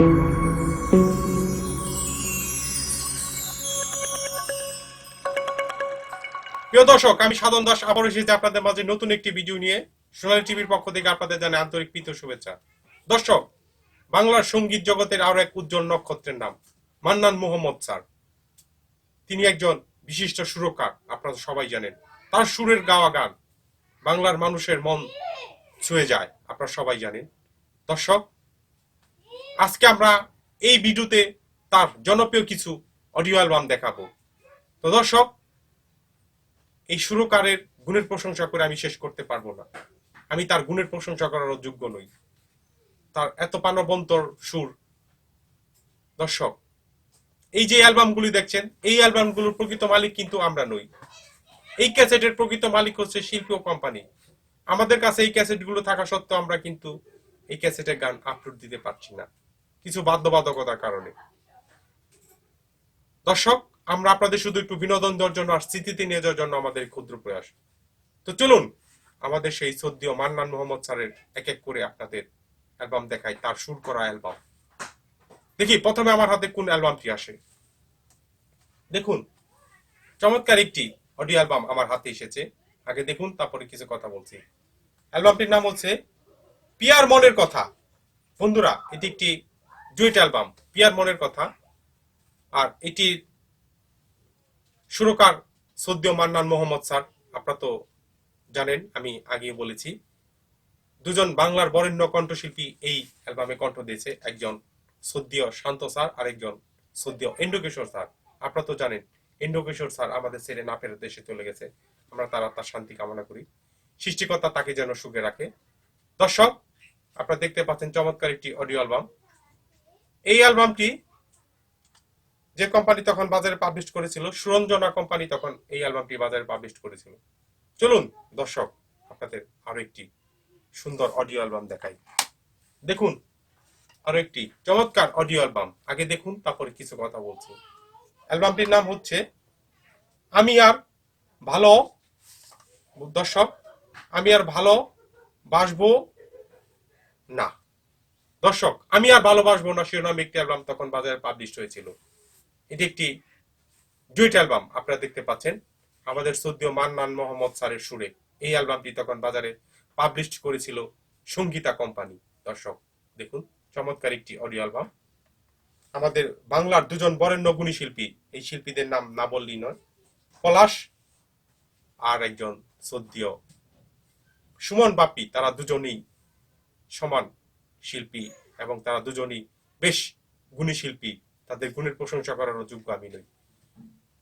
প্রিয় দর্শক, আমি সাধন দাস আবার এসেছি আপনাদের মাঝে নতুন একটি ভিডিও নিয়ে। সোনালী টিভির পক্ষ থেকে আপনাদের জানাই আন্তরিক প্রীত শুভেচ্ছা। দর্শক, বাংলার সংগীত জগতের আরও এক উজ্জ্বল নক্ষত্রের নাম, মান্নান মোহাম্মদ স্যার। তিনি একজন বিশিষ্ট সুরকার, আপনারা সবাই জানেন। তার সুরের গাওয়া গান, বাংলার মানুষের মন ছুঁয়ে যায়, আপনারা সবাই জানেন। দর্শক আজকে আমরা এই ভিডিওতে তার জনপ্রিয় কিছু অডিও অ্যালবাম দেখাবো। তো দর্শক, এই সুরকারের গুণের প্রশংসা করে আমি শেষ করতে পারব না। আমি তার গুণের প্রশংসা করার যোগ্য নই। তার এত প্রাণবন্তর সুর। দর্শক, এই যে অ্যালবামগুলি দেখছেন, এই অ্যালবামগুলোর প্রকৃত মালিক কিন্তু আমরা নই। এই ক্যাসেটের প্রকৃত মালিক হচ্ছে শিল্পী ও কোম্পানি। আমাদের কাছে এই ক্যাসেটগুলো থাকা সত্ত্বেও আমরা কিন্তু এই ক্যাসেটের গান আপলোড দিতে পারছি না। কিছু বাধ্যবাধকতার কারণে। দর্শক, আমরা আপনাদের শুধু একটু বিনোদন দেওয়ার জন্য আর স্মৃতিতে নিয়ে যাওয়ার জন্য আমাদের ক্ষুদ্র প্রয়াস। তো চলুন, আমাদের সেই সদ্য মান্নান মোহাম্মদ স্যারের এক এক করে আপনাদের অ্যালবাম দেখাই, তার সুর করা অ্যালবাম। দেখি, প্রথমে আমার হাতে কোন অ্যালবামটি আসে? দেখুন, চমৎকার একটি অডিও অ্যালবাম আমার হাতে এসেছে। আগে দেখুন, তারপরে কিছু কথা বলছি। অ্যালবামটির নাম হচ্ছে পিয়ার মনের কথা। বন্ধুরা, এটি একটি ডুয়েট অ্যালবাম, পিয়ার মনের কথা আর এটি সুরকার সদ্য মান্নান মোহাম্মদ স্যার, আপনারা তো জানেন, আমি আগে বলেছি, দুজন বাংলার বরেণ্য কণ্ঠশিল্পী এই অ্যালবামে কণ্ঠ দিয়েছে একজন সদ্য শান্ত স্যার আর একজন সদ্য ইন্দ্রকিশোর স্যার। আপনারা তো জানেন, ইন্দ্রকিশোর স্যার আমাদের ছেড়ে না ফেরত দেশে চলে গেছে। আমরা তার তার শান্তি কামনা করি। সৃষ্টিকর্তা তাকে যেন সুখে রাখে। দর্শক, আপনারা দেখতে পাচ্ছেন চমৎকার একটি অডিও অ্যালবাম। এই অ্যালবামটি যে কোম্পানি তখন বাজারে পাবলিশ করেছিল, সুরঞ্জনা কোম্পানি তখন এই অ্যালবামটি বাজারে পাবলিশ করেছিল। চলুন, দর্শক, আপনাদের আরও একটি সুন্দর অডিও অ্যালবাম দেখাই। দেখুন, আরও একটি চমৎকার অডিও অ্যালবাম। আগে দেখুন, তারপরে কিছু কথা বলছি। অ্যালবামটির নাম হচ্ছে, আমি আর ভালো, দর্শক, আমি আর ভালো বাসবো না। দর্শক, আমি আর ভালোবাসবো না শিরোনামে একটি অ্যালবাম তখন বাজারে পাবলিশ হয়েছিল। এটি একটি ডুয়েট অ্যালবাম আপনারা দেখতে পাচ্ছেন। আমাদের সদ্য মান্নান মোহাম্মদ স্যারের সুরে এই অ্যালবামটি তখন বাজারে পাবলিশ করেছিল সঙ্গীতা কোম্পানি। দর্শক, দেখুন, চমৎকার একটি অডিও অ্যালবাম আমাদের বাংলার দুজন বরেণ্য গুণী শিল্পী, এই শিল্পীদের নাম না বললেই নয়, পলাশ আর একজন সদ্য সুমন বাপি তারা দুজনেই সমান শিল্পী এবং তারা দুজনই বেশ গুণী শিল্পী। তাদের গুণের প্রশংসা করারও যোগ্য আমি নই।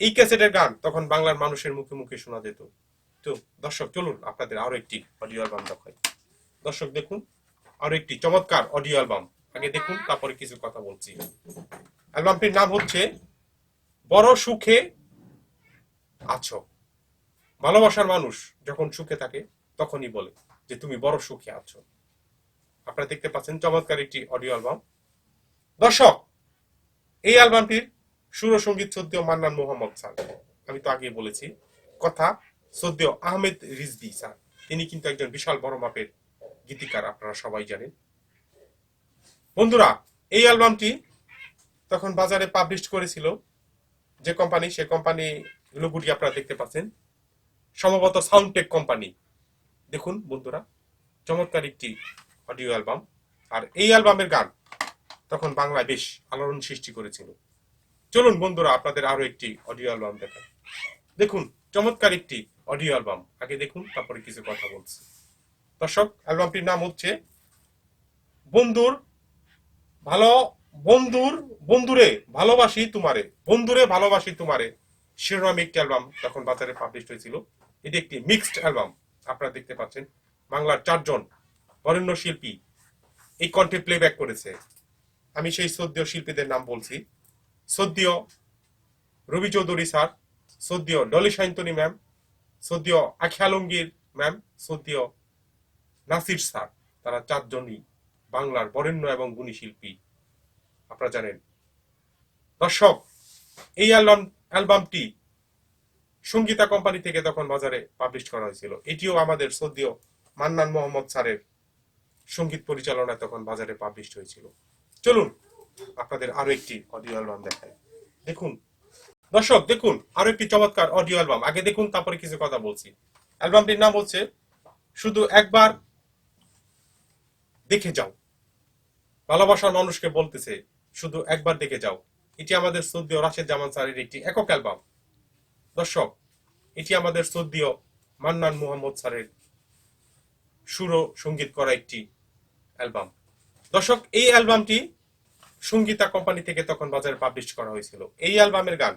এই ক্যাসেটের গান তখন বাংলার মানুষের মুখে মুখে শোনা যেত। তো দর্শক, চলুন আপনাদের আরও একটি অডিও অ্যালবাম দেখাই। দর্শক, দেখুন আরও একটি চমৎকার অডিও অ্যালবাম। আগে দেখুন, তারপরে কিছু কথা বলছি। অ্যালবামটির নাম হচ্ছে বড় সুখে আছো। ভালোবাসার মানুষ যখন সুখে থাকে, তখনই বলে যে তুমি বড় সুখে আছো। আপনারা দেখতে পাচ্ছেন চমৎকার একটি অডিও অ্যালবাম। দর্শক, এই অ্যালবামটির সুর সংগীত সদ্য মান্নান মোহাম্মদ স্যার। আমি তো আগে বলেছি, কথা সদ্য আহমেদ রিজভি স্যার। তিনি কিন্তু একজন বিশাল বড় মাপের গীতিকার, আপনারা সবাই জানেন। বন্ধুরা, এই অ্যালবামটি তখন বাজারে পাবলিশ করেছিল যে কোম্পানি সে কোম্পানি লোগুটি আপনারা দেখতে পাচ্ছেন। সম্ভবত সাউন্ডটেক কোম্পানি দেখুন বন্ধুরা, চমৎকার একটি অডিও অ্যালবাম। আর এই অ্যালবামের গান তখন বাংলায় বেশ আলোড়ন সৃষ্টি করেছিল। চলুন বন্ধুরা, আপনাদের আরও একটি অডিও অ্যালবাম দেখাই। দেখুন, চমৎকার একটি অডিও অ্যালবাম। আগে দেখুন, তারপরে কিছু কথা বলছি। দর্শক, অ্যালবামটির নাম হচ্ছে বন্ধুর ভালো, বন্ধুর, বন্ধুরে ভালোবাসি তোমারে, বন্ধুরে ভালোবাসি তোমারে। শিরোনামে একটি অ্যালবাম তখন বাজারে পাবলিশ হয়েছিল। এটি একটি মিক্সড অ্যালবাম। আপনারা দেখতে পাচ্ছেন, বাংলার চারজন বরেণ্য শিল্পী এই কণ্ঠে প্লেব্যাক করেছে। আমি সেই সদ্য শিল্পীদের নাম বলছি। সদ্য রবি চৌধুরী স্যার সদ্য ডলি সাইন্তনী ম্যাম সদ্য আখিয়ালঙ্গীর ম্যাম সদ্য নাসির স্যার। তারা চারজনই বাংলার বরেণ্য এবং গুণী শিল্পী। আপনারা জানেন। দর্শক, এই অ্যালবাম, অ্যালবামটি সঙ্গীতা কোম্পানি থেকে তখন বাজারে পাবলিশ করা হয়েছিল। এটিও আমাদের সদ্য মান্নান মোহাম্মদ স্যারের সংগীত পরিচালনায় তখন বাজারে পাবলিশ হয়েছিল। চলুন, আপনাদের আরও একটি অডিও অ্যালবাম দেখায় দেখুন, দর্শক, দেখুন, আরও একটি চমৎকার অডিও অ্যালবাম আগে দেখুন, তারপরে কিছু কথা বলছি। অ্যালবামটির নাম হচ্ছে, শুধু একবার দেখে যাও। ভালোবাসার মানুষকে বলতেছে, শুধু একবার দেখে যাও। এটি আমাদের সৌদিও রাশেদ জামান স্যারের একটি একক অ্যালবাম দর্শক, এটি আমাদের সৌদিও মান্নান মোহাম্মদ স্যারের সুর সংগীত করা একটি অ্যালবাম। দর্শক, এই অ্যালবামটি সঙ্গীতা কোম্পানি থেকে তখন বাজারে পাবলিশ করা হয়েছিল। এই অ্যালবামের গান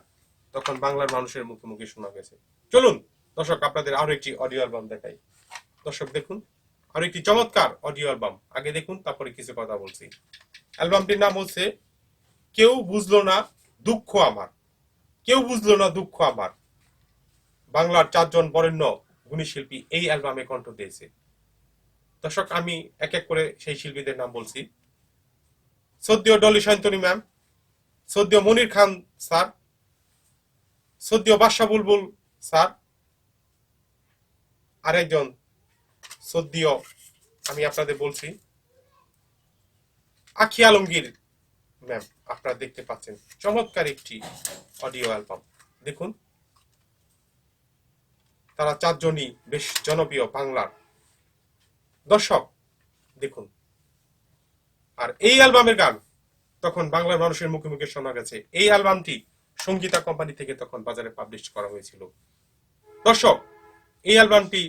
তখন বাংলার মানুষের মুখে মুখে শোনা গেছে। চলুন, দর্শক, আপনাদের আরও একটি অডিও অ্যালবাম দেখাই। দর্শক, দেখুন আরও একটি চমৎকার অডিও অ্যালবাম আগে দেখুন, তারপরে কিছু কথা বলছি। অ্যালবামটির নাম হচ্ছে, কেউ বুঝলো না দুঃখ আমার। কেউ বুঝলো না দুঃখ আমার। বাংলার চারজন বরেণ্য গুণী শিল্পী এই অ্যালবামে কণ্ঠ দিয়েছে। দর্শক, আমি এক এক করে সেই শিল্পীদের নাম বলছি। সদ্য ডলি শান্তনী ম্যাম, সদ্য মনির খান স্যার, সদ্য বাদশা বুলবুল স্যার, আরেকজন সদ্য আমি আপনাদের বলছি, আখি আলমগীর ম্যাম, আপনারা দেখতে পাচ্ছেন। চমৎকার একটি অডিও অ্যালবাম। দেখুন, তারা চারজনই বেশ জনপ্রিয় বাংলার দর্শক, দেখুন। আর এই অ্যালবামের গান, তখন বাংলার মানুষের মুখে মুখে শোনা গেছে। এই অ্যালবামটি সঙ্গীতা কোম্পানি থেকে তখন বাজারে পাবলিশ করা হয়েছিল। দর্শক, এই অ্যালবামটি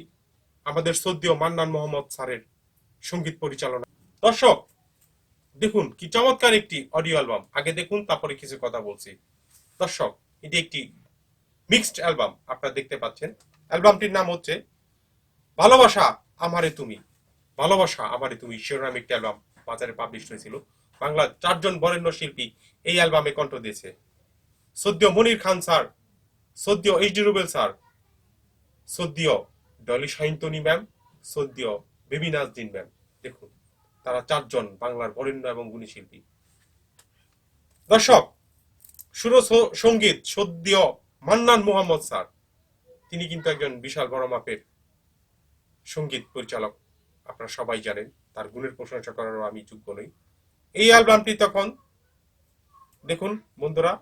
আমাদের সদ্য মান্নান মোহাম্মদ স্যারের সংগীত পরিচালনা। দর্শক, দেখুন, কি চমৎকার একটি অডিও অ্যালবাম। আগে দেখুন, তারপরে কিছু কথা বলছি। দর্শক, এটি একটি মিক্সড অ্যালবাম, আপনারা দেখতে পাচ্ছেন। অ্যালবামটির নাম হচ্ছে, ভালোবাসা আমারে তুমি। ভালোবাসা আমারে তুমি শিরোনাম একটি অ্যালবাম বাজারে পাবলিশ হয়েছিল। বাংলার চারজন বরেণ্য শিল্পী এই অ্যালবামে কণ্ঠ দিয়েছে। সদ্য মনির খান স্যার, সদ্য এইচ ডি রুবেল স্যার, সদ্য ডলি সাইন্তনী ম্যাম, সদ্য বেবি নাজদিন ম্যাম। দেখুন, তারা চারজন বাংলার বরেণ্য এবং গুণী শিল্পী। দর্শক সুর সংগীত সদ্য মান্নান মোহাম্মদ স্যার। তিনি কিন্তু একজন বিশাল বড় মাপের সংগীত পরিচালক। আপনারা সবাই জানেন, তার গুণের প্রশংসা করারও আমি যোগ্য নই। এই অ্যালবামটি তখন, দেখুন বন্ধুরা,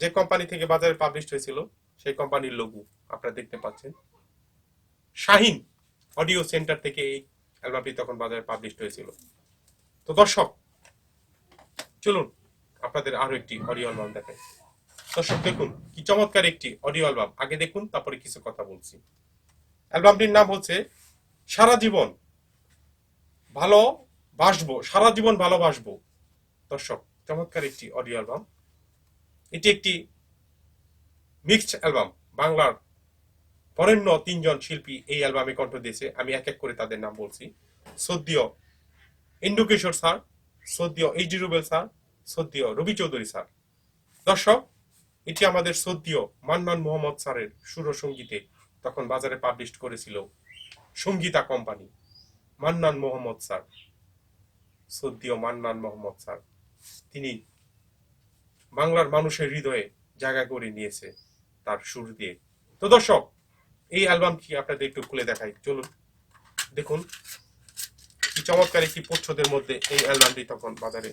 যে কোম্পানি থেকে বাজারে পাবলিশ হয়েছিল, সেই কোম্পানির লঘু আপনারা দেখতে পাচ্ছেন। শাহিন অডিও সেন্টার থেকে এই অ্যালবামটি তখন বাজারে পাবলিশ হয়েছিল। তো দর্শক, চলুন আপনাদের আরও একটি অডিও অ্যালবাম দেখাই। দর্শক, দেখুন, কি চমৎকার একটি অডিও অ্যালবাম আগে দেখুন, তারপরে কিছু কথা বলছি। অ্যালবামটির নাম হচ্ছে সারা জীবন ভালো বাসবো, সারা জীবন ভালোবাসবো দর্শক, চমৎকার একটি অডিও অ্যালবাম এটি একটি মিক্সড অ্যালবাম বাংলার বরেণ্য তিনজন শিল্পী এই অ্যালবামে কণ্ঠ দিয়েছে। আমি এক এক করে তাদের নাম বলছি। সদ্য ইন্দু কিশোর স্যার, সদ্য এইচ রুবেল স্যার, সদ্য রবি চৌধুরী স্যার। দর্শক, এটি আমাদের সদ্য মান্নান মোহাম্মদ স্যারের সুর সঙ্গীতে তখন বাজারে পাবলিশ করেছিল সঙ্গীতা কোম্পানি। মান্নান মোহাম্মদ স্যার। সদ্য মান্নান মোহাম্মদ স্যার। তিনি বাংলার মানুষের হৃদয়ে জায়গা করে নিয়েছে তার সুর দিয়ে। তো দর্শক, এই অ্যালবামটি আপনাদের একটু খুলে দেখাই? চলুন, দেখুন। কি চমৎকার একটি প্রচ্ছদের মধ্যে এই অ্যালবামটি তখন বাজারে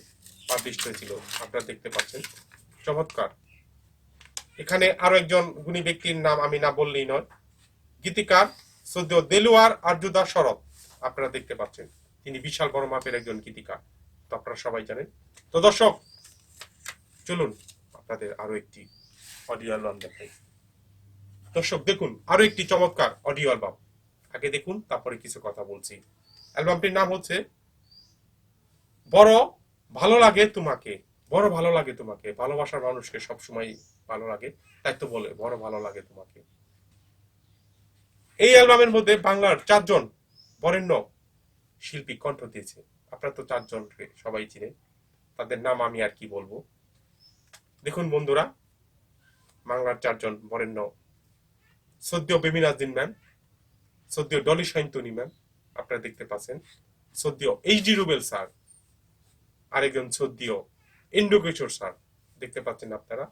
পাবলিশ হয়েছিল। আপনারা দেখতে পাচ্ছেন। চমৎকার। এখানে আরও একজন গুণী ব্যক্তির নাম আমি না বললেই নয়। গীতিকার সদ্য দেলুয়ার আর্যুদা শরৎ। আপনারা দেখতে পাচ্ছেন। তিনি বিশাল বড় মাপের একজন গীতিকার তো আপনারা সবাই জানেন। তো দর্শক, চলুন আপনাদের আরও একটি অডিও অ্যালবাম দেখাই। দর্শক, দেখুন, আরও একটি চমৎকার অডিও অ্যালবাম আগে দেখুন, তারপরে কিছু কথা বলছি। অ্যালবামটির নাম হচ্ছে, বড় ভালো লাগে তোমাকে, বড় ভালো লাগে তোমাকে, ভালোবাসার মানুষকে সবসময় ভালো লাগে। তাই তো বলে, বড় ভালো লাগে তোমাকে। এই অ্যালবামের মধ্যে বাংলার চারজন বরেণ্য শিল্পী কণ্ঠ দিয়েছে। আপনারা তো চারজনকে সবাই চিনেন। তাদের নাম আমি আর কি বলব? দেখুন বন্ধুরা, বাংলার চারজন বরেণ্য। সদ্য বেমিনাজদিন ম্যাম, সদ্য ডলি সাইন্তনী ম্যাম, আপনারা দেখতে পাচ্ছেন। সদ্য এইচ ডি রুবেল স্যার, আরেকজন সদ্য ইন্দ্র কিশোর স্যার, দেখতে পাচ্ছেন আপনারা।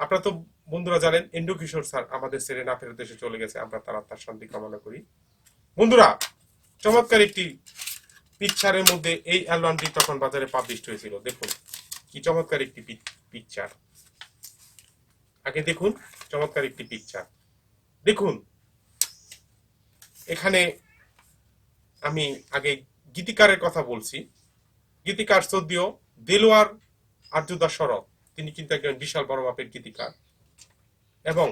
আপনারা তো বন্ধুরা জানেন ইন্দ্র কিশোর স্যার আমাদের ছেড়ে না ফেরত দেশে চলে গেছে, আমরা তারা তার শান্তি কামনা করি। বন্ধুরা, চমৎকার একটি পিকচারের মধ্যে এই অ্যালবামটি তখন বাজারে পাবলিশ হয়েছিল। দেখুন, কি চমৎকার একটি পিকচার আগে দেখুন, চমৎকার একটি পিকচার দেখুন, এখানে আমি আগে গীতিকারের কথা বলছি। গীতিকার সদ্যীয় দেলোয়ার আর্যদা শরৎ, তিনি কিন্তু একজন বিশাল বড় মাপের গীতিকার। এবং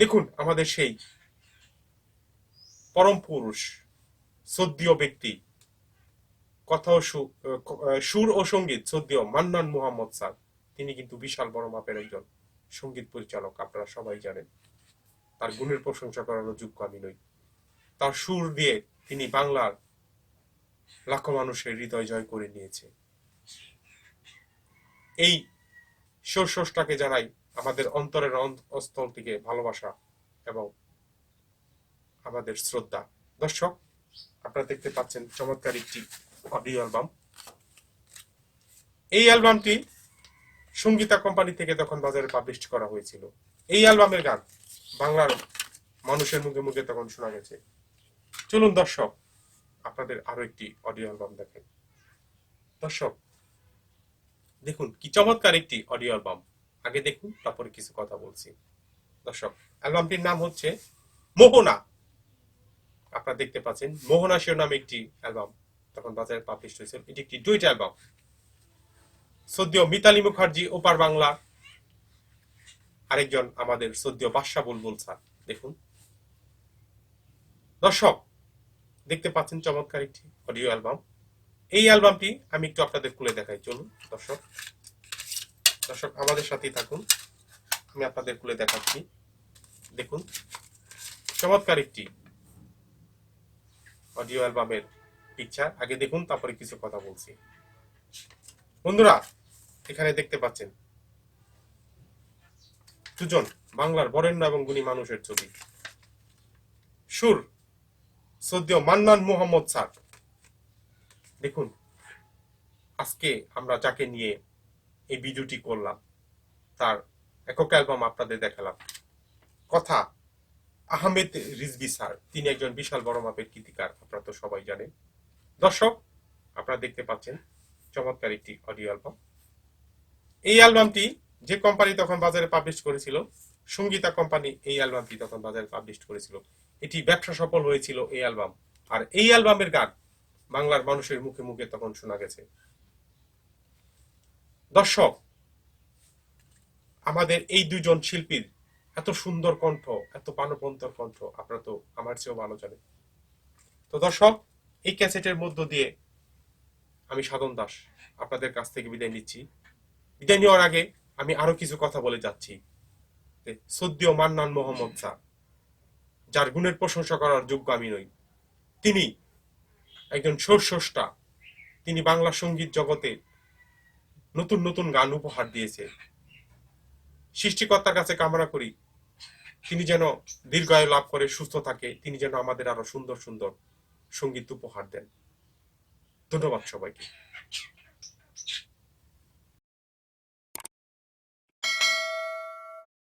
দেখুন, আমাদের সেই পরম পুরুষ সদ্যীয় ব্যক্তি। কথা ও সুর ও সংগীত সদ্যীয় মান্নান মোহাম্মদ স্যার। তিনি কিন্তু বিশাল বড় মাপের একজন সংগীত পরিচালক, আপনারা সবাই জানেন। তার গুণের প্রশংসা করার যোগ্য আমি নই। তার সুর দিয়ে তিনি বাংলার লাখো মানুষের হৃদয় জয় করে নিয়েছে। এই শস্যটাকে জানাই আমাদের অন্তরের অন- অস্থল থেকে ভালোবাসা এবং আমাদের শ্রদ্ধা। দর্শক, আপনারা দেখতে পাচ্ছেন চমৎকার একটি অডিও অ্যালবাম এই অ্যালবামটি সঙ্গীতা কোম্পানি থেকে তখন বাজারে পাবলিশ করা হয়েছিল। এই অ্যালবামের গান বাংলার মানুষের মুখে মুখে তখন শোনা গেছে। চলুন দর্শক, আপনাদের আরও একটি অডিও অ্যালবাম দেখেন দর্শক, দেখুন কি চমৎকার একটি অডিও অ্যালবাম আগে দেখুন, তারপরে কিছু কথা বলছি। দর্শক অ্যালবামটির নাম হচ্ছে মোহনা। আপনারা দেখতে পাচ্ছেন মোহনা শিরোনামে একটি অ্যালবাম তখন বাজারে পাবলিশ হয়েছিল এটি একটি ডুইট অ্যালবাম। সদ্য মিতালি মুখার্জি, ওপার বাংলা, আরেকজন আমাদের সদ্য বাদশা বুলবুল স্যার, দেখুন। দর্শক, দেখতে পাচ্ছেন চমৎকার একটি অডিও অ্যালবাম। এই অ্যালবামটি আমি একটু আপনাদের খুলে দেখাই, চলুন দর্শক। দর্শক, আমাদের সাথেই থাকুন। আমি আপনাদের খুলে দেখাচ্ছি। দেখুন, চমৎকার একটি অডিও অ্যালবামের পিকচার আগে দেখুন, তারপরে কিছু কথা বলছি। বন্ধুরা, এখানে দেখতে পাচ্ছেন। দুজন, বাংলার বরেণ্য এবং গুণী মানুষের ছবি। সুর সদ্য মান্নান মোহাম্মদ স্যার। দেখুন, আজকে আমরা যাকে নিয়ে এই ভিডিওটি করলাম, তার একক অ্যালবাম আপনাদের দেখালাম। কথা আহমেদ রিজবি স্যার, তিনি একজন বিশাল বড় মাপের গীতিকার আপনারা তো সবাই জানেন। দর্শক, আপনারা দেখতে পাচ্ছেন চমৎকার একটি অডিও অ্যালবাম। এই অ্যালবামটি যে কোম্পানি তখন বাজারে পাবলিশ করেছিল, সঙ্গীতা কোম্পানি এই অ্যালবামটি তখন বাজারে পাবলিশ করেছিল। এটি ব্যবসা সফল হয়েছিল এই অ্যালবাম। আর এই অ্যালবামের গান বাংলার মানুষের মুখে মুখে তখন শোনা গেছে। দর্শক, আমাদের এই দুজন শিল্পীর এত সুন্দর কণ্ঠ, এত প্রাণবন্তর কণ্ঠ, আপনারা তো আমার চেয়েও ভালো জানেন। তো দর্শক, এই ক্যাসেটের মধ্য দিয়ে আমি সাধন দাস আপনাদের কাছ থেকে বিদায় নিচ্ছি। বিদায় নেওয়ার আগে আমি আরও কিছু কথা বলে যাচ্ছি। সদ্য মান্নান মোহাম্মদ স্যার, যার গুণের প্রশংসা করার যোগ্য আমি নই, তিনি একজন সুরস্রষ্টা তিনি বাংলা সংগীত জগতে নতুন নতুন গান উপহার দিয়েছে। সৃষ্টিকর্তার কাছে কামনা করি তিনি যেন দীর্ঘায়ু লাভ করে, সুস্থ থাকে, তিনি যেন আমাদের আরও সুন্দর সুন্দর সংগীত উপহার দেন। ধন্যবাদ সবাইকে।